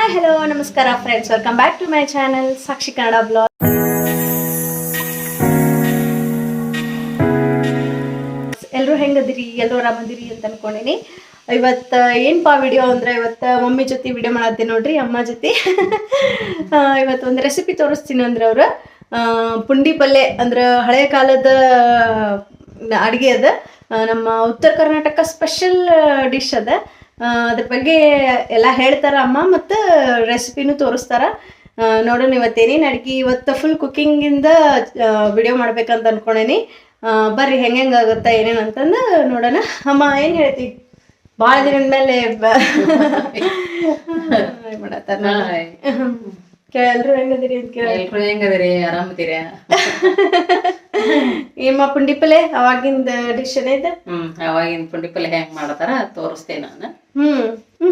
Hi hello ನಮಸ್ಕಾರ friends welcome back to my channel Sakshi Kannada blog ಎಲ್ಲರೂ ಹೆಂಗದಿರಿ? ಎಲ್ಲರೂ ಆರಾಮದಿರಿ ಅಂತ ಅನ್ಕೊಂಡಿನಿ. ಇವತ್ತು ಏನ್ಪಾ ವಿಡಿಯೋ ಅಂದ್ರೆ ಇವತ್ತು ಮಮ್ಮಿ ಜೊತೆ ವಿಡಿಯೋ ಮಾಡತ್ತೆ ನೋಡ್ರಿ, ಅಮ್ಮ ಜೊತೆ. ಇವತ್ತು ಒಂದು ರೆಸಿಪಿ ತೋರಿಸ್ತೀನಿ ಅಂದ್ರೆ ಅವರು. ಪುಂಡಿ ಪಲ್ಯ ಅಂದ್ರೆ ಹಳೆ ಕಾಲದ ಅಡುಗೆ ಅದ. ನಮ್ಮ ಉತ್ತರ ಕರ್ನಾಟಕ ಸ್ಪೆಷಲ್ ಡಿಶ್ ಅದ. ಅದ್ರ ಬಗ್ಗೆ ಎಲ್ಲ ಹೇಳ್ತಾರ ಅಮ್ಮ ಮತ್ತು ರೆಸಿಪಿನೂ ತೋರಿಸ್ತಾರ. ನೋಡೋಣ ಇವತ್ತೇನೇನು ಅಡ್ಗೆ ಇವತ್ತು ಫುಲ್ ಕುಕ್ಕಿಂಗಿಂದ ವಿಡಿಯೋ ಮಾಡ್ಬೇಕಂತ ಅನ್ಕೊಂಡೇನಿ. ಬರ್ರಿ ಹೆಂಗೆ ಆಗುತ್ತೆ ಏನೇನು ಅಂತಂದು ನೋಡೋಣ. ಅಮ್ಮ ಏನು ಹೇಳ್ತಿ? ಭಾಳ ದಿನದ ಮೇಲೆ ಮಾಡತ್ತಾರ ಎಲ್ರು ಹೆಂಗದಿರಿ ಅಂತ ಕೇಳ ಎಲ್ರು ಹೆಂಗದಿರಿ ಆರಾಮದಿರಿ. ಏಮ್ಮ ಪುಂಡಿ ಪಲ್ಲೆ ಅವಾಗಿಂದ ಡಿಶ್ ಏನೈತೆ ಹ್ಮ್ ಅವಾಗಿಂದ ಪುಂಡಿ ಪಲ್ಯ ಹೆಂಗ್ ಮಾಡ್ತಾರ ತೋರಿಸ್ತೇನೆ ನಾನು. ಹ್ಮ್.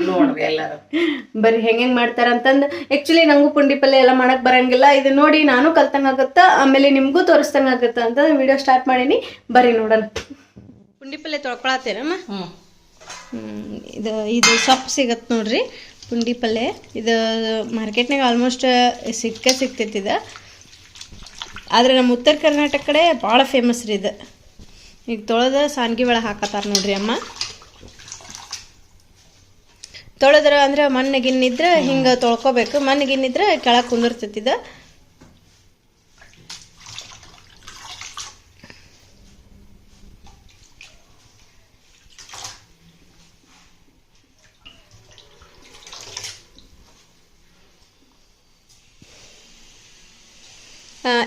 ನೋಡ್ರಿ ಎಲ್ಲಾರು. ಬರೀ ಹೆಂಗ್ ಹೆಂಗ್ ಮಾಡ್ತಾರ ಅಂತಂದ್. ಆಕ್ಚುಲಿ ನಂಗೂ ಪುಂಡಿ ಎಲ್ಲಾ ಎಲ್ಲ ಮಾಡಕ್ ಬರಂಗಿಲ್ಲ. ಇದು ನೋಡಿ ನಾನು ಕಲ್ತಂಗ ಆಗತ್ತ ಆಮೇಲೆ ನಿಮ್ಗೂ ತೋರಿಸ್ತಂಗ ಆಗತ್ತ ಅಂತ ವಿಡಿಯೋ ಸ್ಟಾರ್ಟ್ ಮಾಡೀನಿ. ಬರೀ ನೋಡೋಣ. ಪುಂಡಿ ಪಲ್ಯ ತೊಳ್ಕೊಳತ್ತೇನಮ್ಮ? ಹ್ಮ್. ಇದು ಇದು ಸೊಪ್ಪು ಸಿಗತ್ತೆ ನೋಡ್ರಿ. ಪುಂಡಿ ಪಲ್ಲೆ. ಇದು ಮಾರ್ಕೆಟ್ನಾಗ ಆಲ್ಮೋಸ್ಟ್ ಸಿಕ್ಕ ಸಿಗ್ತೈತಿ ಇದು. ಆದ್ರೆ ನಮ್ಮ ಉತ್ತರ ಕರ್ನಾಟಕ ಕಡೆ ಭಾಳ ಫೇಮಸ್ ರೀ ಇದು. ಈಗ ತೊಳೆದ ಸಾನ್ಗಿ ಒಳಗೆ ಹಾಕತ್ತಾರ ನೋಡ್ರಿ ಅಮ್ಮ. ತೊಳೆದ್ರೆ ಅಂದ್ರೆ ಮಣ್ಣಗಿನ್ನಿದ್ರೆ ಹಿಂಗೆ ತೊಳ್ಕೊಬೇಕು. ಮಣ್ಣಗಿನ್ನಿದ್ರೆ ಕೆಳಗೆ ಕುಂದಿರ್ತೈತಿ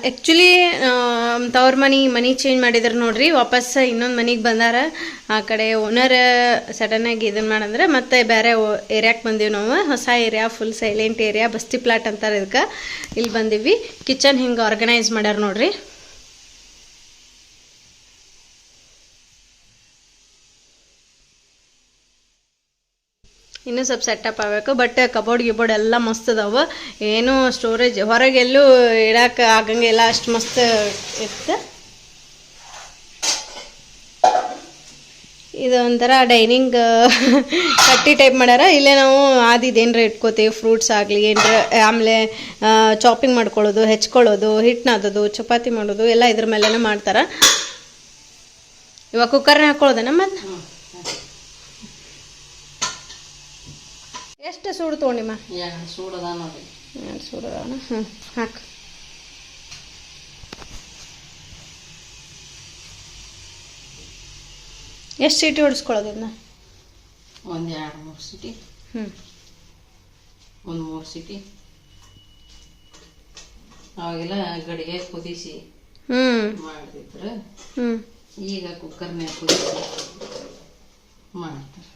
ಆ್ಯಕ್ಚುಲಿ ತವ್ರ ಮನೆ ಮನೆ ಚೇಂಜ್ ಮಾಡಿದ್ರು ನೋಡ್ರಿ, ವಾಪಸ್ ಇನ್ನೊಂದು ಮನೆಗೆ ಬಂದಾರ. ಆ ಕಡೆ ಓನರ್ ಸಡನ್ ಆಗಿ ಇದನ್ನ ಮಾಡಂದ್ರೆ ಮತ್ತೆ ಬೇರೆ ಏರಿಯಾಕ್ಕೆ ಬಂದಿವಿ ನಾವು. ಹೊಸ ಏರಿಯಾ ಫುಲ್ ಸೈಲೆಂಟ್ ಏರಿಯಾ, ಬಸ್ತಿ ಪ್ಲಾಟ್ ಅಂತಾರೆ ಇದಕ್ಕೆ. ಇಲ್ಲಿ ಬಂದಿವಿ. ಕಿಚನ್ ಹಿಂಗೆ ಆರ್ಗನೈಸ್ ಮಾಡ್ಯಾರ ನೋಡ್ರಿ. ಇನ್ನೂ ಸ್ವಲ್ಪ ಸೆಟಪ್ ಆಗಬೇಕು. ಬಟ್ ಕಬೋರ್ಡ್ ಗಿಬೋರ್ಡ್ ಎಲ್ಲ ಮಸ್ತ್ ಅದಾವ. ಏನು ಸ್ಟೋರೇಜ್ ಹೊರಗೆಲ್ಲೂ ಇಡಕ್ಕೆ ಆಗಂಗಿಲ್ಲ ಅಷ್ಟು ಮಸ್ತ್ ಇತ್ತು ಇದು ಒಂಥರ ಡೈನಿಂಗ್ ಕಟ್ಟಿ ಟೈಪ್ ಮಾಡ್ಯಾರ. ಇಲ್ಲೇ ನಾವು ಆದಿದೇನ್ರ ಇಟ್ಕೋತೀವಿ. ಫ್ರೂಟ್ಸ್ ಆಗಲಿ, ಏನರ, ಆಮೇಲೆ ಚಾಪಿಂಗ್ ಮಾಡ್ಕೊಳ್ಳೋದು, ಹೆಚ್ಕೊಳ್ಳೋದು ಹಿಟ್ಟು ನಾದೋದು, ಚಪಾತಿ ಮಾಡೋದು, ಎಲ್ಲ ಇದ್ರ ಮೇಲೇ ಮಾಡ್ತಾರೆ. ಇವಾಗ ಕುಕ್ಕರ್ನ ಹಾಕ್ಕೊಳ್ಳೋದೇನ ಮತ್ತೆ ಎಷ್ಟು ಸೂಡು ತೊಗೊಂಡಿಮ್ಮ ಯಾ ಸೂಡದ ನೋಡಿ ಎರಡು ಸೂಡು ಅದಾವನ? ಹ್ಞೂ ಹಾಕು. ಎಷ್ಟು ಸೀಟಿ ಹೊಡಿಸ್ಕೊಳ್ಳೋದು ಇದನ್ನ ಎರಡು ಮೂರು ಸೀಟಿ. ಹ್ಞೂ ಒಂದು ಮೂರು ಸಿಟಿ. ಅವಾಗೆಲ್ಲ ಗಡಿಗೆ ಕುದಿಸಿ ಹ್ಞೂ ಮಾಡ್ತಿದ್ರ. ಹ್ಞೂ ಈಗ ಕುಕ್ಕರ್ನೇ ಕುದಿಸಿ ಮಾಡ್ತಾರ.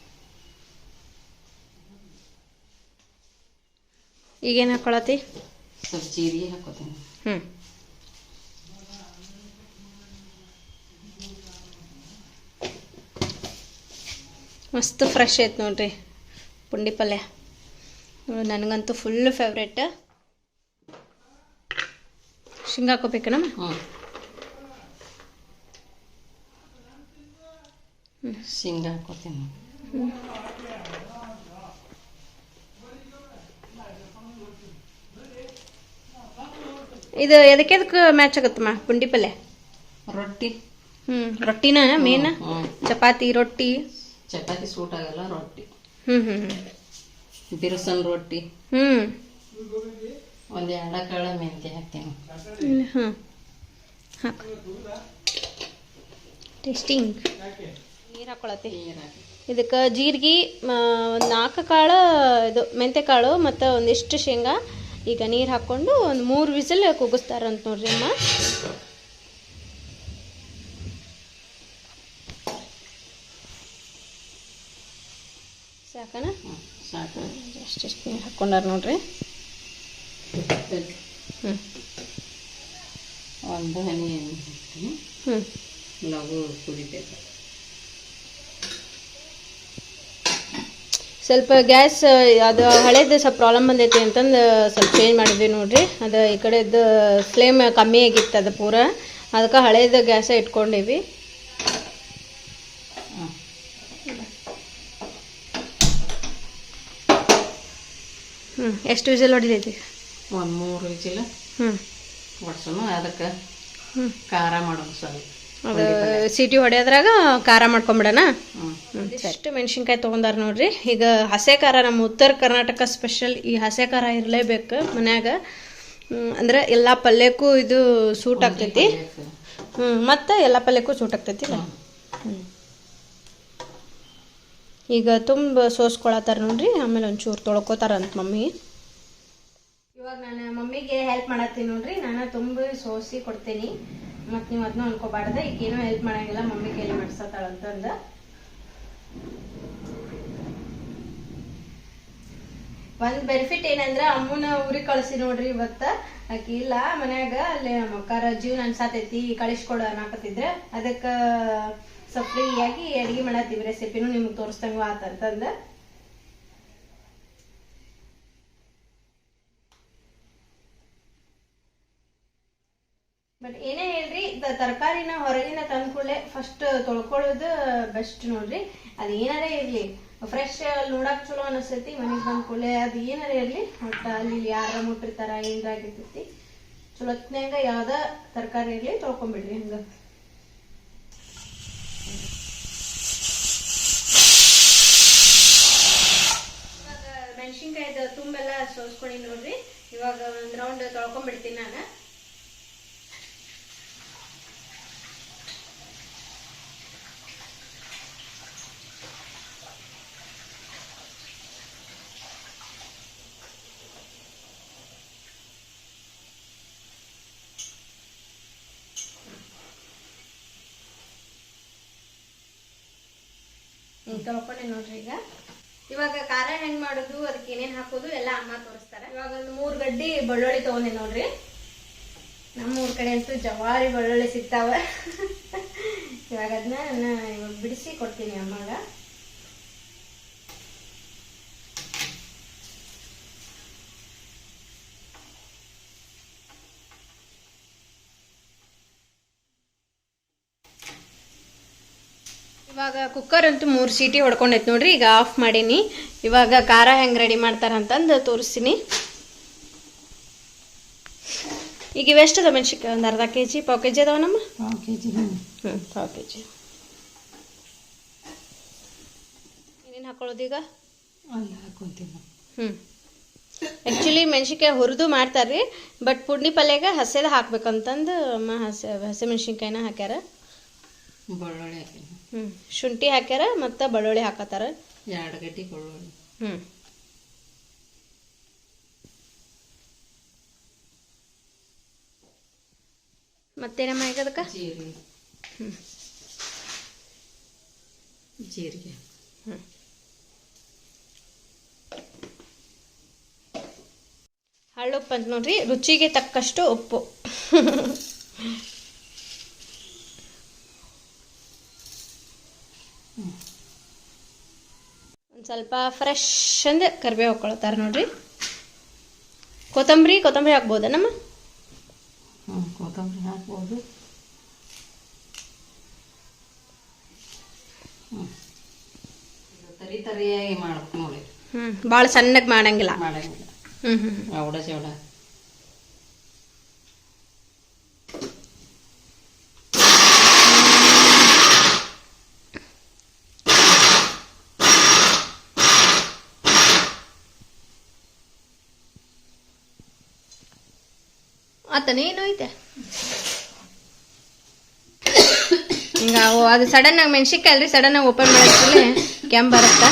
ಈಗೇನು ಹಾಕೊಳತಿ ಸ್ವಲ್ಪ ಜೀರಿಗೆ ಹಾಕೋತೀನಿ. ಹ್ಞೂ ಮಸ್ತ್ ಫ್ರೆಶ್ ಐತೆ ನೋಡ್ರಿ ಪುಂಡಿ ಪಲ್ಯ. ನನಗಂತೂ ಫುಲ್ ಫೇವ್ರೇಟ್ ಶೇಂಗಾ ಹಾಕೋಬೇಕನಮ್ಮ ಹ್ಞೂ ಶೇಂಗಾ ಹಾಕೋತೀನಿ ಇದು ಎದಕ್ಕೆ ಎದಕ್ಕೆ ಮ್ಯಾಚ್ ಆಗುತ್ತಮ್ಮ? ಪುಂಡಿ ಪಲ್ಯ? ರೊಟ್ಟಿ. ಹ್ಞೂ ರೊಟ್ಟಿನ ಮೇನ್ ಚಪಾತಿ ರೊಟ್ಟಿ? ಚಪಾತಿ ಸೂಟ್ ಆಗಲ್ಲ ರೊಟ್ಟಿ. ಹ್ಞೂ ಹ್ಞೂ ಹ್ಞೂ ಬಿರುಸನ್ ರೊಟ್ಟಿ. ಹ್ಞೂ ಒಂದ್ ಎರಡ ಕಾಳ ಮೆಂತ್ಯ ಹಾಕ್ತೀನಿ. ಹ್ಞೂ ಹಾಕು. ಟೇಸ್ಟಿಂಗ್ ನೀರು ಹಾಕೊಳತ್ತೆ ನೀರ್ ಹಾಕಿ ಇದಕ್ಕೆ ಜೀರಿಗೆ ಒಂದು ನಾಲ್ಕು ಕಾಳು ಇದು ಮೆಂತೆ ಕಾಳು ಮತ್ತು ಒಂದಿಷ್ಟು ಶೇಂಗಾ. ಈಗ ನೀರು ಹಾಕ್ಕೊಂಡು ಒಂದು ಮೂರು ವಿಸಿಲ್ ಕುಗ್ಗಿಸ್ತಾರಂತ ನೋಡ್ರಿ ಅಮ್ಮ. ಸಾಕನ? ಹ್ಮ್ ಸಾಕು. ಅಷ್ಟಿಷ್ಟು ನೀರು ಹಾಕ್ಕೊಂಡಾರ ನೋಡ್ರಿ. ಹ್ಞೂ ಒಂದು ಹನಿ ಹ್ಞೂ ಲಘು ಕುದಿಬೇಕು ಸ್ವಲ್ಪ ಗ್ಯಾಸ್ ಅದು ಹಳೇದು ಸ್ವಲ್ಪ ಪ್ರಾಬ್ಲಮ್ ಬಂದೈತಿ ಅಂತಂದು ಸ್ವಲ್ಪ ಚೇಂಜ್ ಮಾಡಿದ್ವಿ ನೋಡಿರಿ. ಅದು ಈ ಕಡೆದು ಫ್ಲೇಮ್ ಕಮ್ಮಿ ಆಗಿತ್ತು ಅದು ಪೂರ. ಅದಕ್ಕೆ ಹಳೇದು ಗ್ಯಾಸ ಇಟ್ಕೊಂಡಿವಿ. ಹ್ಞೂ ಎಷ್ಟು ವಿಜಲ್ ಹೊಡಿತೈತಿ? ಒಂದು ಮೂರು ವಿಜಿಲ್ ಹ್ಞೂ ಒಡ್ಸೋನು ಅದಕ್ಕೆ ಹ್ಞೂ ಖಾರ ಮಾಡೋದು ಸ್ವಲ್ಪ. ಅದು ಸಿಟಿ ಹೊಡೆಯೋದ್ರಾಗ ಖಾರ ಮಾಡ್ಕೊಂಬಿಡೋಣ? ಎಷ್ಟು ಮೆಣಸಿನ್ಕಾಯಿ ತೊಗೊಂಡಾರ ನೋಡ್ರಿ. ಈಗ ಹಸೆ ಖಾರ ನಮ್ಮ ಉತ್ತರ ಕರ್ನಾಟಕ ಸ್ಪೆಷಲ್ ಈ ಹಸೆ ಖಾರ ಇರಲೇಬೇಕು ಮನ್ಯಾಗ. ಅಂದ್ರೆ ಎಲ್ಲ ಪಲ್ಯಕ್ಕೂ ಇದು ಸೂಟ್ ಆಗ್ತೈತಿ. ಹ್ಞೂ ಮತ್ತು ಎಲ್ಲ ಪಲ್ಯಕ್ಕೂ ಸೂಟ್ ಆಗ್ತೈತಿ ಈಗ ತುಂಬ ಸೋಸ್ಕೊಳತ್ತಾರ ನೋಡ್ರಿ ಆಮೇಲೆ ಒಂಚೂರು ತೊಳ್ಕೊತಾರಂತ ಮಮ್ಮಿ. ಇವಾಗ ನಾನು ಮಮ್ಮಿಗೆ ಹೆಲ್ಪ್ ಮಾಡತ್ತೀನಿ ನೋಡ್ರಿ. ನಾನು ತುಂಬ ಸೋಸಿ ಕೊಡ್ತೀನಿ. ಮತ್ತು ನೀವು ಅದನ್ನ ಅನ್ಕೋಬಾರ್ದ. ಈಗೇನೋ ಹೆಲ್ಪ್ ಮಾಡಂಗಿಲ್ಲ. ಮಮ್ಮಿ ಕೈಲಿ ಮಾಡ್ಸತ್ತಾಳ ಅಂತಂದ ಒಂದ್ ಬೆನಿಫಿಟ್ ಏನಂದ್ರ ಅಮ್ಮನ ಊರಿಗೆ ಕಳ್ಸಿ ನೋಡ್ರಿ ಇವತ್ತ. ಆಕಿ ಇಲ್ಲ, ಮನ್ಯಾಗ ಅಲ್ಲಿ ನಮ್ಮ ಅಕ್ಕಾರ ಜೀವನ ಅನ್ಸಾತೈತಿ, ಕಳಿಸ್ಕೊಡ ಅನ್ನಕತ್ತಿದ್ರೆ. ಅದಕ್ಕ ಸ್ವಲ್ಪ ಆಗಿ ಅಡಿಗೆ ಮಾಡತ್ತೀವಿ ರೆಸಿಪಿನೂ ನಿಮ್ಗೆ ತೋರಿಸ್ದಂಗ ಆತಂತಂದ ಬಟ್ ಏನೇ ತರಕಾರಿನ ಹೊರಗಿನ ತಂದ್ಕೊಳ್ಳೆ ಫಸ್ಟ್ ತೊಳ್ಕೊಳ್ಳೋದು ಬೆಸ್ಟ್ ನೋಡ್ರಿ. ಅದು ಏನಾರೇ ಇರ್ಲಿ ಫ್ರೆಶ್ ನೋಡಕ್ ಚಲೋ ಅನಿಸ್ತೈತಿ ಮನೆಗೆ ಬಂದ ಕೂಡಲೇ ಅದು ಏನಾರ ಇರ್ಲಿ ಒಟ್ಟ ಅಲ್ಲಿ ಯಾರ ಮುಟ್ಟಿರ್ತಾರ, ಏನಾರ ಆಗಿರ್ತೈತಿ, ಚಲೋತ್ನ್ಯಾಗ ಯಾವ್ದ ತರಕಾರಿ ಇರ್ಲಿ ತೊಳ್ಕೊಂಬಿಡ್ರಿ ಹಂಗ. ಮೆಣಸಿನ್ಕಾಯ್ದು ತುಂಬೆಲ್ಲ ಸೋಸ್ಕೊಂಡಿ ನೋಡ್ರಿ. ಇವಾಗ ಒಂದ್ ರೌಂಡ್ ತೊಳ್ಕೊಂಡ್ಬಿಡ್ತೀನಿ ನಾನು. ತೊಳ್ಕೊಂಡೆ ನೋಡ್ರಿ ಈಗ. ಇವಾಗ ಖಾರ ಹೆಂಗ್ ಮಾಡೋದು, ಅದಕ್ಕೆ ಏನೇನ್ ಹಾಕೋದು, ಎಲ್ಲ ಅಮ್ಮ ತೋರಿಸ್ತಾರೆ. ಇವಾಗ ಒಂದು ಮೂರ್ ಗಡ್ಡಿ ಬೆಳ್ಳುಳ್ಳಿ ತಗೊಂಡೆ ನೋಡ್ರಿ. ನಮ್ಮ ಊರ್ ಕಡೆ ಅಂತೂ ಜವಾರಿ ಬೆಳ್ಳುಳ್ಳಿ ಸಿಗ್ತಾವ. ಇವಾಗ ಅದನ್ನ ನಾನು ಇವಾಗ ಬಿಡಿಸಿ ಕೊಡ್ತೀನಿ ಅಮ್ಮಗ ಇವಾಗ ಕುಕ್ಕರ್ ಅಂತೂ ಮೂರು ಸೀಟಿ ಹೊಡ್ಕೊಂಡೈತೆ ನೋಡ್ರಿ ಈಗ ಆಫ್ ಮಾಡೀನಿ. ಇವಾಗ ಖಾರ ಹೆಂಗೆ ರೆಡಿ ಮಾಡ್ತಾರಂತಂದು ತೋರಿಸ್ತೀನಿ. ಈಗ ಇವೆಷ್ಟು ಅದ ಮೆಣಸಿನ್ಕಾಯಿ? ಒಂದು ಅರ್ಧ ಕೆ ಜಿ ಪಾವು ಕೆ ಜಿ ಅದಾವ ನಮ್ಮ? ಪಾವು ಕೆ ಜಿ ಹ್ಞೂ ಹ್ಞೂ ಪಾವು ಕೆ ಜಿ ಏನೇನು ಹಾಕೊಳ್ಳೋದೀಗ ಈಗ ಹಾಕೊಂತೀನಿ ಹ್ಞೂ ಆ್ಯಕ್ಚುಲಿ ಮೆಣಸಿನ್ಕಾಯಿ ಹುರಿದು ಮಾಡ್ತಾರೆ ರೀ ಬಟ್ ಪುಂಡಿ ಪಲ್ಯಾಗ ಹಸೆದ ಹಾಕ್ಬೇಕಂತಂದು ಅಮ್ಮ ಹಸೆ ಹಸಿ ಮೆಣಸಿನ್ಕಾಯಿನ ಹಾಕ್ಯಾರ. ಬೆಳ್ಳುಳ್ಳಿ ಹ್ಞೂ ಶುಂಠಿ ಹಾಕ್ಯಾರ ಮತ್ತು ಬೆಳ್ಳುಳ್ಳಿ ಹಾಕತ್ತಾರ ಎರಡು ಗಡ್ಡಿ ಬೆಳ್ಳುಳ್ಳಿ ಹ್ಞೂ ಮತ್ತೇನಮ್ಮ ಈಗ ಅದಕ್ಕೆ ಜೀರಿಗೆ. ಹ್ಞೂ ಜೀರಿಗೆ. ಹ್ಞೂ ಅಂತ ನೋಡ್ರಿ ರುಚಿಗೆ ತಕ್ಕಷ್ಟು ಉಪ್ಪು. ಸ್ವಲ್ಪ ಫ್ರೆಶ್ ಅಂದ್ರೆ ಕರಿಬೇವು ಹಾಕೊಳ್ತಾರೆ ನೋಡ್ರಿ. ಕೊತ್ತಂಬರಿ ಕೊತ್ತಂಬರಿ ಹಾಕ್ಬೋದಾ ನಮ್ಮ? ಕೊತ್ತಂಬರಿ ಹಾಕ್ಬೋದು. ತರಿ ತರಿಯಾಗಿ ಮಾಡ್ಬೇಕು ನೋಡಿ ಹ್ಞೂ ಭಾಳ ಸಣ್ಣಗೆ ಮಾಡಂಗಿಲ್ಲ. ಮಾಡಂಗಿಲ್ಲ. ಹ್ಞೂ ಹ್ಞೂ ಚೌಡ. ಆತನ ಏನು ಐತೆ. ಹಿಂಗ ಅದು ಸಡನ್ ಆಗಿ ಮೆಣಸಿನ್ಕಾಯಿ ಅಲ್ರಿ ಸಡನ್ ಆಗಿ ಓಪನ್ ಮಾಡಿದ್ಮೇಲೆ ಕೆಂಪ್ ಬರುತ್ತಾ.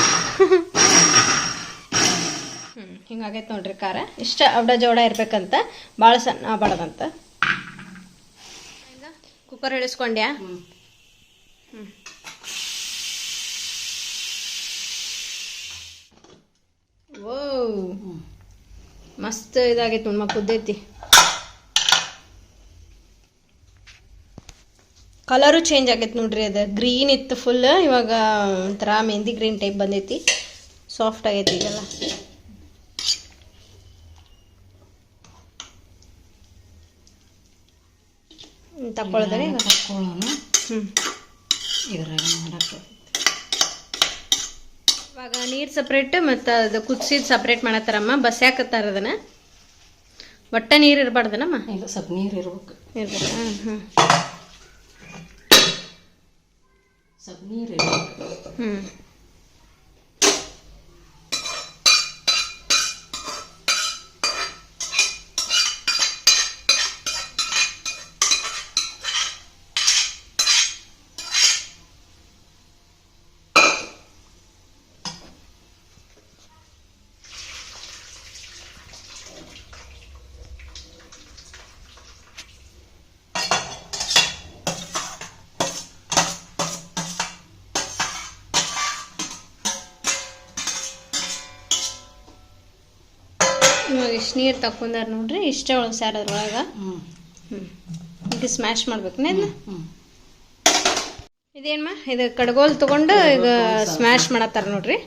ಹ್ಮ್ ಹಿಂಗಾಗೈತೆ ನೋಡ್ರಿ ಖಾರ ಇಷ್ಟ ಅವಡ ಜೋಡ ಇರ್ಬೇಕಂತ ಭಾಳ ಸಣ್ಣ ಆಗ್ಬಾರ್ದಂತ ಕುಕ್ಕರ್ ಇಳಿಸ್ಕೊಂಡ್ಯಾ? ಹ್ಞೂ ಓ ಹ್ಞೂ ಮಸ್ತ್ ಇದಾಗೈತೆ ನೋಡ್ಮ ಕುದ್ದೈತಿ ಕಲರು ಚೇಂಜ್ ಆಗೈತೆ ನೋಡ್ರಿ ಅದು. ಗ್ರೀನ್ ಇತ್ತು ಫುಲ್ ಇವಾಗ ಒಂಥರ ಮೆಹಂದಿ ಗ್ರೀನ್ ಟೈಪ್ ಬಂದೈತಿ. ಸಾಫ್ಟ್ ಆಗೈತಿ ಈಗೆಲ್ಲ. ತಕ್ಕೊಳ್ಳೋಣ ಹ್ಞೂ ಇದ್ರಾಗ ಮಾಡಕ್ಕೆ ಇವಾಗ ನೀರು ಸಪ್ರೇಟ್ ಮತ್ತು ಅದು ಕುದಿಸಿದ ಸಪ್ರೇಟ್ ಮಾಡತ್ತಾರಮ್ಮ. ಬಸ್ಯಾಕತ್ತಾರ ಅದನ್ನ? ಒಟ್ಟ ನೀರು ಇರಬಾರ್ದನಮ್ಮ? ಸ್ವಲ್ಪ ನೀರು ಇರ್ಬೇಕು. ಇರ್ಬೇಕು. ಹ್ಞೂ ಸ್ವಲ್ಪ ನೀರು ಇರ್ಬೇಕು ಇಷ್ಟು ನೀರು ತಕೊಂಡಾರ ನೋಡ್ರಿ ಇಷ್ಟೇ ಒಳಗೆ ಸ್ಯಾರ ಅದ್ರೊಳಗೆ. ಹ್ಞೂ ಈಗ ಸ್ಮ್ಯಾಶ್ ಮಾಡ್ಬೇಕು ಇದನ್ನ ಇದೇನಮ್ಮ ಇದೇನ್ಮ? ಇದು ಕಡ್ಗೋಲ್ ತಗೊಂಡು ಈಗ ಸ್ಮ್ಯಾಶ್ ಮಾಡತ್ತಾರ ನೋಡ್ರಿ.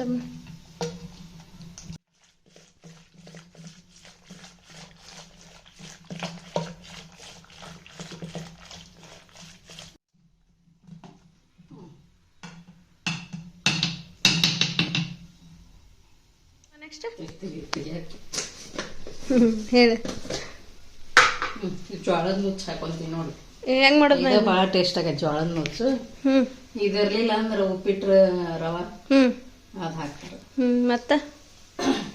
ಒಂದ್ ನೆಕ್ಸ್ಟ್ ಹೇಳಿ. ಜೋಳದ ನುಚ್ಚು ಹಾಕೊಂತೀವಿ ನೋಡಿ. ಹೆಂಗ್ ಮಾಡೋದು ಭಾಳ ಟೇಸ್ಟ್ ಆಗೈತೆ ಜೋಳದ ನುಚ್ಚು. ಹ್ಮ್. ಇದಿರ್ಲಿಲ್ಲ ಅಂದ್ರೆ ಉಪ್ಪಿಟ್ರ ರವಾ. ಹ್ಮ್. ಹ್ಮ್ ಮತ್ತೆ?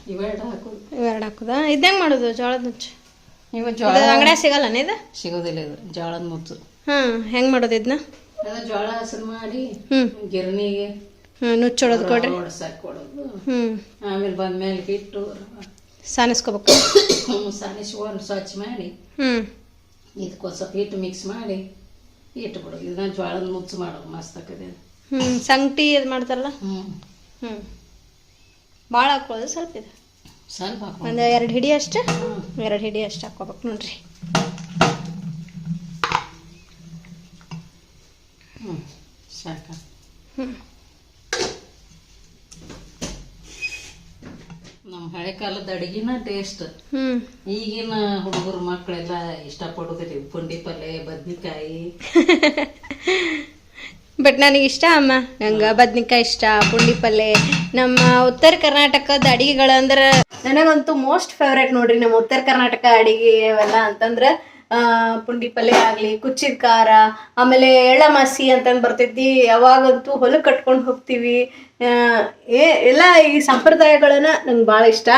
ಇವೆರಡು ಹಾಕೋದು. ಇವೆರಡು ಹಾಕುದಾ? ಮಾಡೋದು ಜೋಳದ ನುಚ್ಚು? ಇವ ಜೋಳ ಅಂಗಡಿಯಾಗ ಸಿಗಲ್ಲ ಇದು? ಸಿಗೋದಿಲ್ಲ ಇದು ಜೋಳದ ಮುಚ್ಚು ಹಾಂ ಹೆಂಗೆ ಮಾಡೋದು ಇದನ್ನ ಜೋಳ ಹಸರು ಮಾಡಿ ಗಿರಣಿಗೆ ಹ್ಞೂ ನುಚ್ಚು ಹೊಡೋದು ಕೊಡ್ರಿ. ಹೊಡ್ಸಕ್ ಕೊಡೋದು. ಹ್ಮ್. ಆಮೇಲೆ ಬಂದ್ಮೇಲೆ ಹಿಟ್ಟು ರವ ಸಾನಿಸ್ಕೋಬೇಕು ಸಾನಿಸ್ಕೊಂಡು ಸ್ವಚ್ಛ ಮಾಡಿ ಹ್ಮ್. ಇದಕ್ಕೊಂದು ಸ್ವಲ್ಪ ಹಿಟ್ಟು ಮಿಕ್ಸ್ ಮಾಡಿ ಇಟ್ಬಿಡೋದು ಇದನ್ನ ಜೋಳದ ಮುಚ್ಚು ಮಾಡೋದು ಮಸ್ತ್ ಆಕದೆ ಹ್ಮ್ ಸಂಗಟಿ ಇದು ಮಾಡ್ತಾರಲ್ಲ? ಹ್ಞೂ ಹ್ಮ್. ಭಾಳ ಹಾಕೊಳ್ಳೋದು ಸ್ವಲ್ಪ ಇದು. ಸ್ವಲ್ಪ ಒಂದು ಎರಡು ಹಿಡಿ ಅಷ್ಟೇ. ಎರಡು ಹಿಡಿ ಅಷ್ಟು ಹಾಕೋಬೇಕು ನೋಡ್ರಿ. ಹ್ಞೂ ಸಾಕ. ನಮ್ಮ ಹಳೆ ಕಾಲದ ಅಡಿಗಿನ ಟೇಸ್ಟ್ ಈಗಿನ ಹುಡುಗರು ಮಕ್ಕಳೆಲ್ಲ ಇಷ್ಟಪಡೋದಿಲ್ಲ. ಪುಂಡಿ ಪಲ್ಯ ಬದ್ನಿಕಾಯಿ. ಬಟ್ ನನಗೆ ಇಷ್ಟ ಅಮ್ಮ. ನಂಗೆ ಬದ್ನಿಕಾಯಿ ಇಷ್ಟ, ಪುಂಡಿ ಪಲ್ಯ ನಮ್ಮ ಉತ್ತರ ಕರ್ನಾಟಕದ ಅಡಿಗೆಗಳಂದ್ರೆ ನನಗಂತೂ ಮೋಸ್ಟ್ ಫೇವ್ರೇಟ್ ನೋಡ್ರಿ ನಮ್ಮ ಉತ್ತರ ಕರ್ನಾಟಕ ಅಡಿಗೆ ಅವೆಲ್ಲ ಅಂತಂದ್ರೆ ಪುಂಡಿ ಪಲ್ಯ ಆಗಲಿ, ಕುಚ್ಚಿದ ಖಾರ, ಆಮೇಲೆ ಎಳ್ಳಮಾಸಿ ಅಂತಂದು ಬರ್ತೈತಿ ಯಾವಾಗಂತೂ ಹೊಲ ಕಟ್ಕೊಂಡು ಹೋಗ್ತೀವಿ. ಏ, ಎಲ್ಲ ಈ ಸಂಪ್ರದಾಯಗಳನ್ನ ನಂಗೆ ಭಾಳ ಇಷ್ಟ.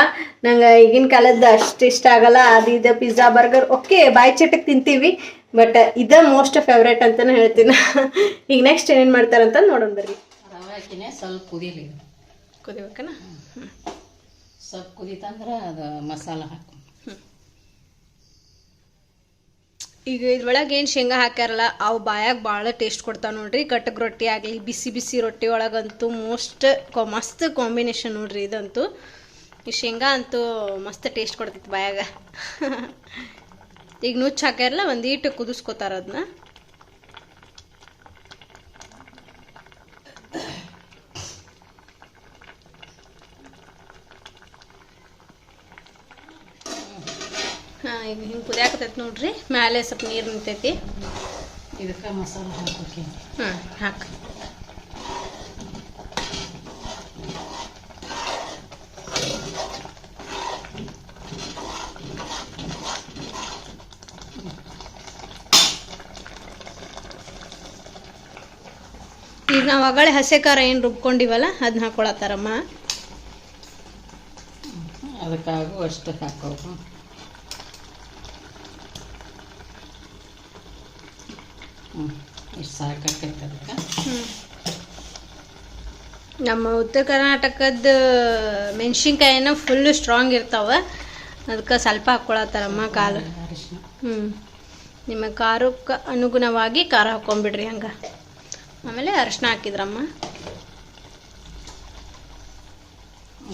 ನಂಗೆ ಈಗಿನ ಕಾಲದ್ದು ಅಷ್ಟು ಇಷ್ಟ ಆಗಲ್ಲ. ಅದು ಇದು ಪಿಜ್ಜಾ ಬರ್ಗರ್ ಓಕೆ ಬಾಯಿ ಚಟಕ್ಕೆ ತಿಂತೀವಿ. ಬಟ್ ಇದ ಮೋಸ್ಟ್ ಫೇವ್ರೇಟ್ ಅಂತಾನೆ ಹೇಳ್ತೀನಿ. ಈಗ ನೆಕ್ಸ್ಟ್ ಏನೇನು ಮಾಡ್ತಾರಂತ ನೋಡೋಣ ಬರ್ರಿ. ರವೆ ಹಾಕಿನೇ ಸ್ವಲ್ಪ ಕುದಿಲಿ. ಕುದಿಬೇಕನ? ಸ್ವಲ್ಪ ಕುದೀತಂದ್ರೆ ಅದು ಮಸಾಲ ಹಾಕು. ಈಗ ಇದ್ರೊಳಗೆ ಏನು ಶೇಂಗಾ ಹಾಕ್ಯಾರಲ್ಲ ಅವು ಬಾಯಾಗ ಭಾಳ ಟೇಸ್ಟ್ ಕೊಡ್ತಾವೆ ನೋಡ್ರಿ. ಕಟ್ಟಗೆ ರೊಟ್ಟಿ ಆಗಲಿ ಬಿಸಿ ಬಿಸಿ ರೊಟ್ಟಿ ಒಳಗಂತೂ ಮೋಸ್ಟ್ ಕೊ ಮಸ್ತ್ ಕಾಂಬಿನೇಷನ್ ನೋಡ್ರಿ ಇದಂತೂ. ಈ ಶೇಂಗಾ ಅಂತೂ ಮಸ್ತ್ ಟೇಸ್ಟ್ ಕೊಡ್ತೈತಿ ಬಾಯಾಗ. ಈಗ ನುಚ್ಚು ಹಾಕ್ಯಾರಲ್ಲ ಈಟು ಕುದಿಸ್ಕೋತಾರ ಅದನ್ನ ಹಾಂ ಈಗ ಹಿಂಗೆ ಕುದಿಯಾಕತೈತಿ ನೋಡ್ರಿ. ಮ್ಯಾಲೆ ಸ್ವಲ್ಪ ನೀರು ನಿಂತೈತಿ. ಇದಕ್ಕೆ ಮಸಾಲೆ ಹಾಕಿ ಹ್ಞೂ ಹಾಕಿ. ನಾವು ಅಗಳೆ ಹಸೆ ಖಾರ ಏನು ರುಬ್ಕೊಂಡಿವಲ್ಲ ಅದನ್ನ ಹಾಕೊಳತ್ತಾರಮ್ಮ? ಅದಕ್ಕಾಗು ಅಷ್ಟು ಹಾಕೋದು ಹ್ಞೂ ಇಷ್ಟು ಸಾಕಾಕೈತೆ ಅದಕ್ಕೆ. ನಮ್ಮ ಉತ್ತರ ಕರ್ನಾಟಕದ ಮೆಣಸಿನ್ಕಾಯಿನ ಫುಲ್ ಸ್ಟ್ರಾಂಗ್ ಇರ್ತಾವ. ಅದಕ್ಕೆ ಸ್ವಲ್ಪ ಹಾಕ್ಕೊಳತ್ತಾರಮ್ಮ ಕಾಲು. ಹ್ಞೂ ನಿಮ್ಮ ಖಾರಕ್ಕೆ ಅನುಗುಣವಾಗಿ ಖಾರ ಹಾಕ್ಕೊಂಬಿಡ್ರಿ ಹಂಗೆ. ಆಮೇಲೆ ಅರಿಶಿನ ಹಾಕಿದ್ರಮ್ಮ.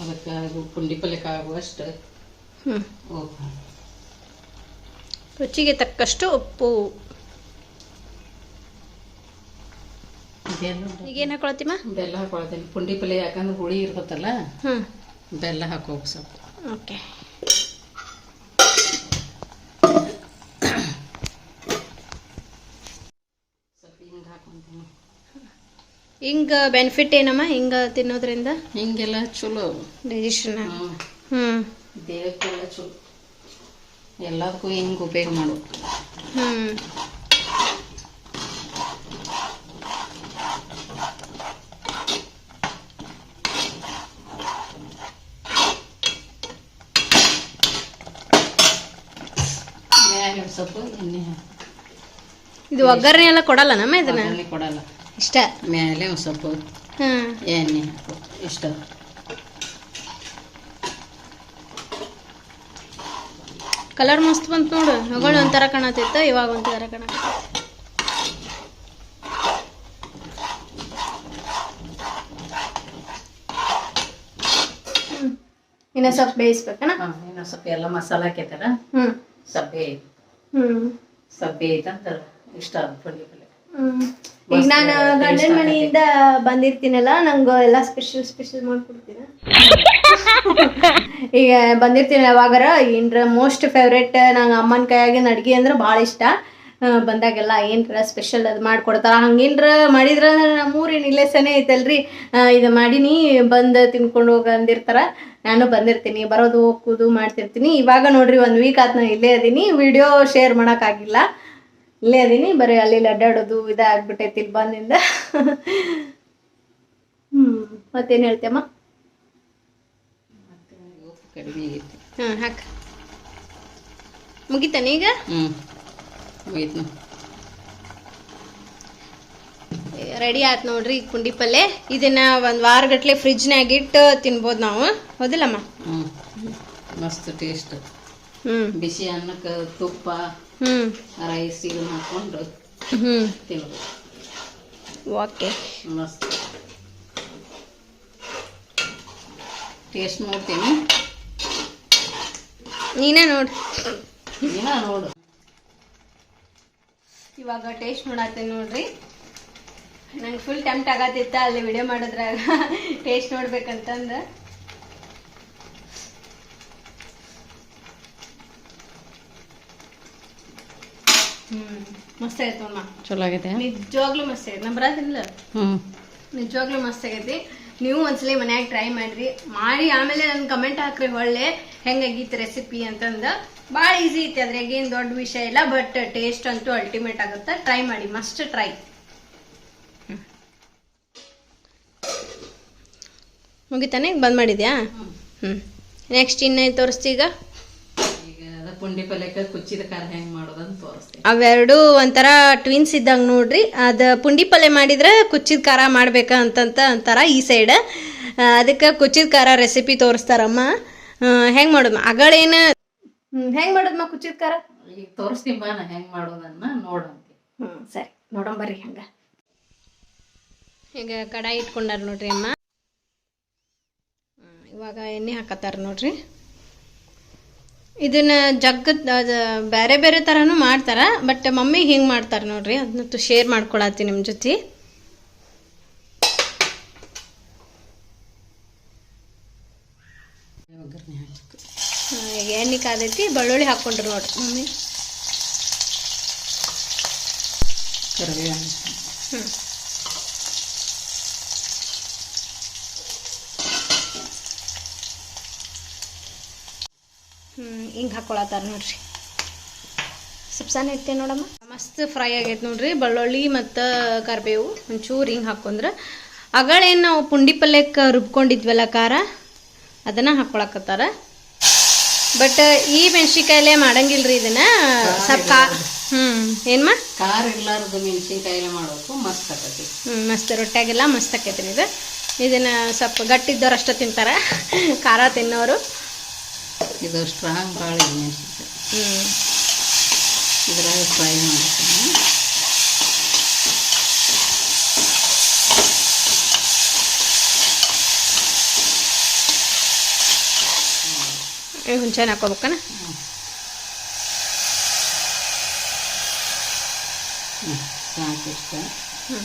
ಅದಕ್ಕಾಗು ಪುಂಡಿ ಪಲ್ಯಕ್ಕಾಗುವಷ್ಟು ಹ್ಞೂ ಉಪ್ಪು ರುಚಿಗೆ ತಕ್ಕಷ್ಟು ಉಪ್ಪು. ಬೆಲ್ಲ ಈಗ ಏನು ಹಾಕೊಳತ್ತಿಮ್ಮ? ಬೆಲ್ಲ ಹಾಕೊಳ್ತೀನಿ ಪುಂಡಿ ಪಲ್ಯ ಯಾಕಂದ್ರೆ ಹುಳಿ ಇರ್ತೈತಲ್ಲ ಹ್ಞೂ ಬೆಲ್ಲ ಹಾಕೋಬೇಕು ಸ್ವಲ್ಪ. ಓಕೆ. ಸ್ವಲ್ಪ ಹಿಂಗೆ ಹಾಕೊಂತೀನಿ. ಹಿಂಗೆ ಬೆನಿಫಿಟ್ ಏನಮ್ಮ ಹಿಂಗೆ ತಿನ್ನೋದ್ರಿಂದ? ಹಿಂಗೆಲ್ಲ ಚಲೋ ಡೈಜೆಷನ್ ಹ್ಞೂ ಹ್ಞೂ ದೇಹಕ್ಕೆಲ್ಲ ಚಲೋ. ಎಲ್ಲದಕ್ಕೂ ಹಿಂಗೆ ಉಪಯೋಗ ಮಾಡು. ಹ್ಞೂ ಇದು ಒಗ್ಗರಣೆ ಎಲ್ಲ ಕೊಡಲ್ಲ ನಮ್ಮ ಇದನ್ನ ಕೊಡಲ್ಲ. ಇಷ್ಟ? ಮೇಲೆ ಒಂದು ಸ್ವಲ್ಪ ಹಾಂ. ಎಣ್ಣೆ ಹಾಕು ಇಷ್ಟ. ಕಲರ್ ಮಸ್ತ್ ಬಂತು ನೋಡು. ಮಗಳು ಒಂಥರ ಕಾಣತ್ತಿತ್ತು ಇವಾಗ ಒಂಥರ ಕಾಣಕತ್ತ ಇನ್ನ ಸ್ವಲ್ಪ ಬೇಯಿಸ್ಬೇಕನ? ಇನ್ನ ಇನ್ನೊಂದು ಸ್ವಲ್ಪ ಎಲ್ಲ ಮಸಾಲೆ ಹಾಕೈತಾರ ಹ್ಮ್. ಸಬ್ಬೆ. ಹ್ಮ್. ಸಬ್ಬೆ ಐತಂದ್ರೆ ಇಷ್ಟ ಪುಂಡಿ ಪಲ್ಯ ಹ್ಮ್. ಈಗ ನಾನು ಗಂಡನ ಮನೆಯಿಂದ ಬಂದಿರ್ತೀನಲ್ಲ ನಂಗೆ ಎಲ್ಲ ಸ್ಪೆಷಲ್ ಸ್ಪೆಷಲ್ ಮಾಡ್ಕೊಡ್ತೀನ ಈಗ ಬಂದಿರ್ತೀನಿ ಯಾವಾಗಾರ ಏನ್ರ ಮೋಸ್ಟ್ ಫೇವ್ರೇಟ್ ನಂಗೆ ಅಮ್ಮನ ಕೈಯಾಗಿನ ಅಡ್ಗೆ ಅಂದ್ರೆ ಭಾಳ ಇಷ್ಟ. ಬಂದಾಗೆಲ್ಲ ಏನರ ಸ್ಪೆಷಲ್ ಅದು ಮಾಡ್ಕೊಡ್ತಾರ. ಹಂಗೇನ್ರ ಮಾಡಿದ್ರ ನಮ್ಮೂರಿನ ಇಲ್ಲೇಸನೇ ಐತಲ್ರಿ. ಆ, ಇದು ಮಾಡೀನಿ ಬಂದು ತಿನ್ಕೊಂಡು ಹೋಗ ಅಂದಿರ್ತಾರ. ನಾನು ಬಂದಿರ್ತೀನಿ ಬರೋದು ಹೋಗೋದು ಮಾಡ್ತಿರ್ತೀನಿ. ಇವಾಗ ನೋಡ್ರಿ ಒಂದು ವೀಕ್ ಆತ್ ನಾ ಇಲ್ಲೇ ಅದೀನಿ ವಿಡಿಯೋ ಶೇರ್ ಮಾಡೋಕ್ಕಾಗಿಲ್ಲ ಇಲ್ಲೇ ಅದೀನಿ ಬರೀ ಅಲ್ಲಿ ಅಡ್ಡಾಡೋದು ಇದಾಗ್ಬಿಟ್ಟೈತಿ ಇಲ್ಲಿ ಬಂದಿಂದ. ಹ್ಮ್ ಮತ್ತೇನು ಹೇಳ್ತೇಮ್ಮ ಹಾಂ ಹಾಕ. ಮುಗಿತಾನೆ ಈಗ? ರೆಡಿ ಆಯ್ತು ನೋಡ್ರಿ ಈಗ ಪುಂಡಿ ಪಲ್ಯ ಇದನ್ನ ಒಂದು ವಾರಗಟ್ಲೆ ಫ್ರಿಜ್ನಾಗ ಇಟ್ಟು ತಿನ್ಬೋದು ನಾವು. ಹೌದಿಲ್ಲಮ್ಮ? ಮಸ್ತ್ ಟೇಸ್ಟ್ ಹ್ಞೂ ಬಿಸಿ ಅನ್ನಕ್ಕೆ ತುಪ್ಪ ರೈಸ್ ಇದನ್ನ ಹಾಕೊಂಡು ತಿನ್ಬೇಕು. ಓಕೆ. ಮಸ್ತ್. ಟೇಸ್ಟ್ ನೋಡ್ತೀನಿ. ನೀನೇ ನೋಡು. ನೀನೇ ನೋಡು. ಇವಾಗ ಟೇಸ್ಟ್ ನೋಡತ್ತೇನೆ ನೋಡ್ರಿ. ನಂಗೆ ಫುಲ್ ಟೆಂಪ್ಟ್ ಆಗತ್ತಿತ್ತ ಅಲ್ಲಿ ವಿಡಿಯೋ ಮಾಡಿದ್ರಾಗ. ಟೇಸ್ಟ್ ನೋಡ್ಬೇಕಂತಂದು. ಮಸ್ತ್ ಆಗೈತೆ ನೋಡಮ್ಮ ಚಲೋ ಆಗೈತೆ? ನಿಜವಾಗ್ಲೂ ಮಸ್ತ್ ಆಗೈತೆ. ನಮ್ಮ ಬರತ್ತಿಲ್ಲ ಹ್ಞೂ ನಿಜವಾಗ್ಲೂ ಮಸ್ತ್ ಆಗೈತಿ. ನೀವು ಒಂದ್ಸಲಿ ಮನ್ಯಾಗ ಟ್ರೈ ಮಾಡ್ರಿ. ಮಾಡಿ ಆಮೇಲೆ ನನ್ ಕಮೆಂಟ್ ಹಾಕ್ರಿ ಒಳ್ಳೆ ಹೆಂಗಾಗಿತ್ತು ರೆಸಿಪಿ ಅಂತಂದು. ಭಾಳ ಈಸಿ ಐತಿ. ಅದ್ರಾಗ ಏನು ದೊಡ್ಡ ವಿಷಯ ಇಲ್ಲ. ಬಟ್ ಟೇಸ್ಟ್ ಅಂತೂ ಅಲ್ಟಿಮೇಟ್ ಆಗುತ್ತೆ. ಟ್ರೈ ಮಾಡಿ. ಮಸ್ಟ್ ಟ್ರೈ ಮುಗಿತಾನೆ? ಬಂದ್ ಮಾಡಿದ್ಯಾ? ಹ್ಞೂ ನೆಕ್ಸ್ಟ್ ಇನ್ನೇನು ತೋರಿಸ್ತೀಗ? ಪುಂಡಿ ಪಲ್ಯಕ್ಕೆ ಕುಚ್ಚಿದ ಖಾರ ಹೆಂಗ್ ಮಾಡೋದಂತ ತೋರಿಸ್ತೀನಿ. ಅವೆರಡು ಒಂಥರ ಟ್ವಿನ್ಸ್ ಇದ್ದಂಗೆ ನೋಡ್ರಿ. ಅದು ಪುಂಡಿ ಪಲ್ಯ ಮಾಡಿದ್ರೆ ಕುಚ್ಚಿದ ಖಾರ ಮಾಡ್ಬೇಕ ಅಂತಂತ ಅಂತಾರ ಈ ಸೈಡ್ ಅದಕ್ಕೆ ಕುಚ್ಚಿದ ಖಾರ ರೆಸಿಪಿ ತೋರಿಸ್ತಾರಮ್ಮ. ಹೆಂಗೆ ಮಾಡೋದು ಅಗಳೇನು ಹೆಂಗ್ ಮಾಡೋದಮ್ಮ ಕುಚ್ಚಿದ ಖಾರ? ಈಗ ತೋರಿಸ್ತೀನಿ ಬಾ ನಾ ಹೆಂಗ್ ಮಾಡೋದನ್ನ ನೋಡಂತೆ ಹ್ಞೂ ಸರಿ ನೋಡೋಣ ಬರ್ರಿ ಹಂಗ. ಈಗ ಕಡಾಯಿ ಇಟ್ಕೊಂಡಾರ ನೋಡ್ರಿ ಅಮ್ಮ. ಇವಾಗ ಎಣ್ಣೆ ಹಾಕತ್ತಾರ ನೋಡ್ರಿ. ಇದನ್ನ ಜಗ್ಗದ್ ಅದು ಬೇರೆ ಬೇರೆ ಥರನೂ ಮಾಡ್ತಾರ ಬಟ್ ಮಮ್ಮಿ ಹಿಂಗೆ ಮಾಡ್ತಾರೆ ನೋಡ್ರಿ ಅದನ್ನ ಶೇರ್ ಮಾಡ್ಕೊಳತ್ತೀನಿ ನಿಮ್ಮ ಜೊತೆ. ಎಣ್ಣೆ ಕಾದೈತಿ ಬೆಳ್ಳುಳ್ಳಿ ಹಾಕೊಂಡ್ರಿ ನೋಡ್ರಿ ಮಮ್ಮಿ. ಹ್ಮ್. ಹ್ಞೂ ಹ್ಞೂ ಹಿಂಗೆ ಹಾಕ್ಕೊಳತ್ತಾರ ನೋಡ್ರಿ. ಸ್ವಲ್ಪ ಸಣ್ಣ ಇಟ್ಟೆ ನೋಡಮ್ಮ. ಮಸ್ತ್ ಫ್ರೈ ಆಗೈತೆ ನೋಡ್ರಿ ಬೆಳ್ಳುಳ್ಳಿ ಮತ್ತು ಕರಿಬೇವು ಒಂಚೂರು ಹಿಂಗೆ ಹಾಕೊಂಡ್ರೆ ಅಗಳೇನು ನಾವು ಪುಂಡಿ ಪಲ್ಯಕ್ಕೆ ರುಬ್ಕೊಂಡಿದ್ವಲ್ಲ ಖಾರ ಅದನ್ನು ಹಾಕೊಳಕತ್ತಾರ. ಬಟ್ ಈ ಮೆಣ್ಸಿನ್ಕಾಯಲ್ಲೇ ಮಾಡಂಗಿಲ್ರಿ ಇದನ್ನ. ಸ್ವಲ್ಪ ಕಾ ಹ್ಞೂ ಏನ್ಮ? ಖಾರ ಇರ್ಲಾರ್ದು ಮೆಣಸಿನ್ಕಾಯಿಲೆ ಮಾಡಬೇಕು ಮಸ್ತ್ ಆಕತಿ ಹ್ಞೂ ಮಸ್ತ್ ರೊಟ್ಯಾಗೆಲ್ಲ ಮಸ್ತ್ ಆಕೈತ್ರಿ ಇದು. ಇದನ್ನ ಸ್ವಲ್ಪ ಗಟ್ಟಿದ್ದವ್ರು ಅಷ್ಟೇ ತಿಂತಾರ ಖಾರ ತಿನ್ನೋರು. ಇದು ಸ್ಟ್ರಾಂಗ್ ಭಾಳ ಮೆಣಸಿನ್ಕಾಯಿ ಹ್ಞೂ ಇದ್ರಾಗ ಫ್ರೈ ಮಾಡ್ತೀನಿ. ಹುಂಚೆನ್ ಹಾಕೋಬೇಕನ ಹ್ಞೂ ಸಾಕು ಇಷ್ಟ ಹ್ಞೂ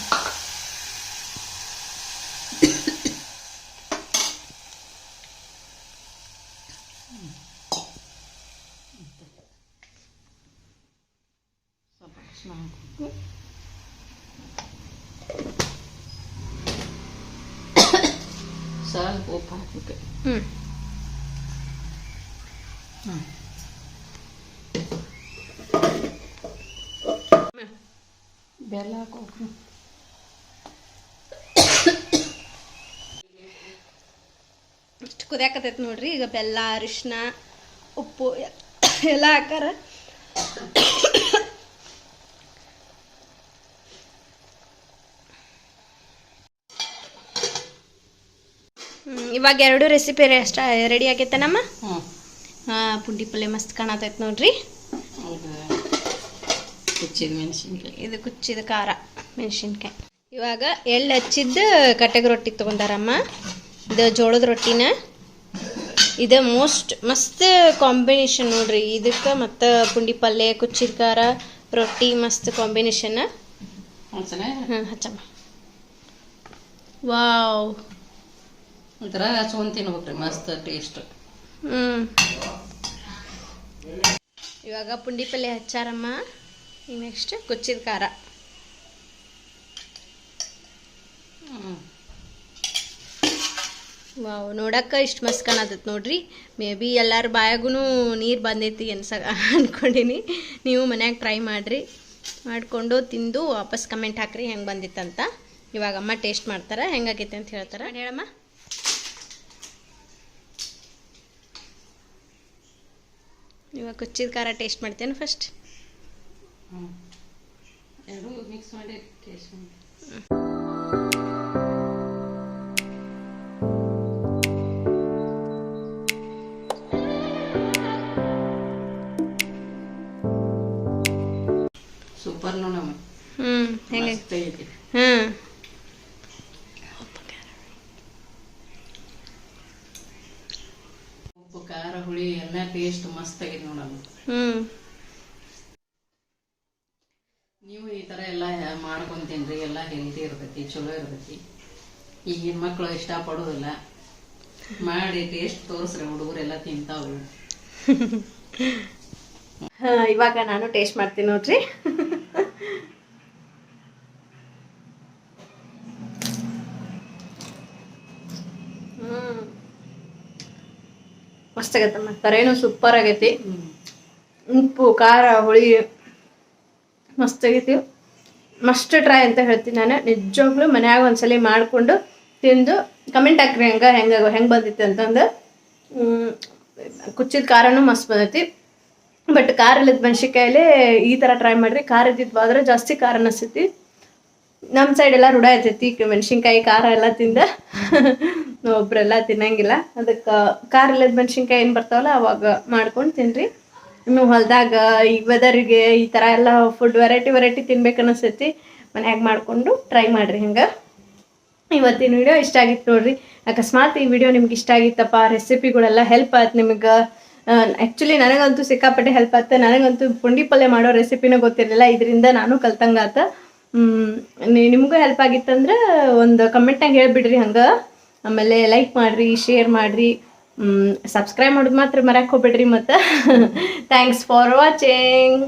ನಾಲ್ಕು ಸ್ವಲ್ಪ ಉಪ್ಪು ಹಾಕ್ಬೇಕು ಹ್ಞೂ ಹ್ಞೂ ಬೆಲ್ಲ ಹಾಕೋಕು. ಇಷ್ಟು ಕುದಿಯಾಕತೈತಿ ನೋಡ್ರಿ. ಈಗ ಬೆಲ್ಲ ಅರಿಶಿನ ಉಪ್ಪು, ಎಲ್ಲ ಹಾಕಾರ ಇವಾಗ ಎರಡು ರೆಸಿಪಿ ಅಷ್ಟ ರೆಡಿ ಆಗೈತೆ ನಮ್ಮ? ಹಾಂ ಪುಂಡಿ ಪಲ್ಯ ಮಸ್ತ್ ಕಾಣತೈತೆ ನೋಡ್ರಿ. ಕುಚ್ಚಿದ ಮೆಣಸಿನ್ಕಾಯಿ. ಇದು ಕುಚ್ಚಿದ ಖಾರ ಮೆಣಸಿನ್ಕಾಯಿ. ಇವಾಗ ಎಳ್ಳು ಹಚ್ಚಿದ್ದು ಕಟ್ಟೆಗೆ ರೊಟ್ಟಿ ತಗೊಂಡಾರಮ್ಮ. ಇದು ಜೋಳದ ರೊಟ್ಟಿನ. ಇದು ಮೋಸ್ಟ್ ಮಸ್ತ್ ಕಾಂಬಿನೇಷನ್ ನೋಡ್ರಿ. ಇದಕ್ಕೆ ಮತ್ತು ಪುಂಡಿ ಪಲ್ಯ ಕುಚ್ಚಿದ ಖಾರ ರೊಟ್ಟಿ ಮಸ್ತ್ ಕಾಂಬಿನೇಷನ್. ಹಾಂ ಹಚ್ಚಮ್ಮ. ವಾವ್. ಒಂಥರ ಹಚ್ಕೊಂಡ್ ತಿನ್ಬೇಕ್ರಿ ಮಸ್ತ್ ಟೇಸ್ಟ್. ಹ್ಞೂ ಇವಾಗ ಪುಂಡಿ ಪಲ್ಯ ಹಚ್ಚಾರಮ್ಮ. ನೆಕ್ಸ್ಟ್ ಕುಚ್ಚಿದ ಖಾರ. ವಾವ್, ನೋಡಕ್ಕೆ ಇಷ್ಟು ಮಸ್ತ್ ಕಾಣತೈತೆ ನೋಡ್ರಿ. ಮೇ ಬಿ ಎಲ್ಲರ ಬಾಯಾಗೂ ನೀರು ಬಂದೈತಿ ಅನ್ಸ, ಅನ್ಕೊಂಡಿನಿ. ನೀವು ಮನ್ಯಾಗ ಟ್ರೈ ಮಾಡಿರಿ. ಮಾಡಿಕೊಂಡು ತಿಂದು ವಾಪಸ್ ಕಮೆಂಟ್ ಹಾಕ್ರಿ ಹೆಂಗೆ ಬಂದಿತ್ತಂತ. ಇವಾಗಮ್ಮ ಟೇಸ್ಟ್ ಮಾಡ್ತಾರೆ ಹೆಂಗಾಗೈತೆ ಅಂತ ಹೇಳ್ತಾರೆ. ಹೇಳಮ್ಮ. ಇವಾಗ ಕುಚ್ಚಿದ ಖಾರ ಟೇಸ್ಟ್ ಮಾಡ್ತೇನೆ ಫಸ್ಟ್ ಮಿಕ್ಸ್ ಮಾಡಿ ಟೇಸ್ಟ್ ಮಾಡಿ ಇರ್ತೈತಿ ಚಲೋ ಇರ್ತೈತಿ. ಈಗಿನ ಮಕ್ಕಳು ಇಷ್ಟಪಡೋದಿಲ್ಲ. ಮಾಡಿ ಟೇಸ್ಟ್ ತೋರಿಸ್ರಿ ಹುಡುಗರೆಲ್ಲ ತಿಂತಾವು ಇವಾಗ ನಾನು ಟೇಸ್ಟ್ ಮಾಡ್ತೀನಿ ನೋಡ್ರಿ. ಹ್ಮ್. ಮಸ್ತ್ ಆಗತ್ತಮ್ಮ ತರೇನು ಸೂಪರ್ ಆಗೈತಿ. ಉಪ್ಪು ಖಾರ ಹುಳಿ ಮಸ್ತ್ ಆಗೈತಿ. ಮಸ್ಟ್ ಟ್ರೈ ಅಂತ ಹೇಳ್ತೀನಿ ನಾನು. ನಿಜವಾಗ್ಲೂ ಮನ್ಯಾಗ ಒಂದ್ಸಲಿ ಮಾಡಿಕೊಂಡು ತಿಂದು ಕಮೆಂಟ್ ಹಾಕ್ರಿ ಹೆಂಗ ಹೆಂಗ, ಹೆಂಗೆ ಬಂದಿತ್ತು ಅಂತಂದು. ಕುಚ್ಚಿದ ಖಾರನೂ ಮಸ್ತ್ ಬಂದೈತಿ. ಬಟ್ ಖಾರ ಇಲ್ಲದ ಮೆಣಸಿನ್ಕಾಯಲ್ಲಿ ಈ ಥರ ಟ್ರೈ ಮಾಡ್ರಿ. ಖಾರ ಇದ್ದಿದ್ದು ಆದ್ರೆ ಜಾಸ್ತಿ ಖಾರ ಅನ್ನಿಸ್ತೈತಿ ನಮ್ಮ ಸೈಡ್ ಎಲ್ಲ ರೂಢ ಇರ್ತೈತಿ ಮೆಣಸಿನ್ಕಾಯಿ, ಖಾರ ಎಲ್ಲ ತಿಂದ. ಒಬ್ರೆಲ್ಲ ತಿನ್ನಂಗಿಲ್ಲ. ಅದಕ್ಕೆ ಖಾರ ಇಲ್ಲದ ಮೆಣಸಿನ್ಕಾಯಿ ಏನು ಬರ್ತಾವಲ್ಲ ಅವಾಗ ಮಾಡ್ಕೊಂಡು ತಿನ್ರಿ. ಇನ್ನು ಹೊಲದಾಗ ಈ ವೆದರಿಗೆ ಈ ಥರ ಎಲ್ಲ ಫುಡ್ ವೆರೈಟಿ ವೆರೈಟಿ ತಿನ್ಬೇಕು ಅನಿಸ್ತೈತಿ. ಮನ್ಯಾಗ ಮಾಡಿಕೊಂಡು ಟ್ರೈ ಮಾಡಿರಿ ಹಿಂಗೆ? ಇವತ್ತಿನ ವಿಡಿಯೋ ಇಷ್ಟ ಆಗಿತ್ತು ನೋಡ್ರಿ. ಅಕಸ್ಮಾತ್ ಈ ವಿಡಿಯೋ ನಿಮ್ಗೆ ಇಷ್ಟ ಆಗಿತ್ತಪ್ಪ ರೆಸಿಪಿಗಳೆಲ್ಲ ಹೆಲ್ಪ್ ಆಯ್ತು ನಿಮಗೆ. ಆ್ಯಕ್ಚುಲಿ ನನಗಂತೂ ಸಿಕ್ಕಾಪಟ್ಟೆ ಹೆಲ್ಪ್ ಆಯ್ತು ನನಗಂತೂ ಪುಂಡಿ ಪಲ್ಯ ಮಾಡೋ ರೆಸಿಪಿನೂ ಗೊತ್ತಿರಲಿಲ್ಲ. ಇದರಿಂದ ನಾನು ಕಲ್ತಂಗಾತ ನಿಮಗೂ ಹೆಲ್ಪ್ ಆಗಿತ್ತಂದ್ರೆ ಒಂದು ಕಮೆಂಟ್ನಾಗ ಹೇಳಿಬಿಡ್ರಿ ಹಂಗೆ. ಆಮೇಲೆ ಲೈಕ್ ಮಾಡಿರಿ ಶೇರ್ ಮಾಡಿರಿ. ಸಬ್ಸ್ಕ್ರೈಬ್ ಮಾಡೋದು ಮಾತ್ರ ಮರ್ಯಾಕೆ ಹೋಗ್ಬೇಡ್ರಿ ಮತ್ತು. Thanks for watching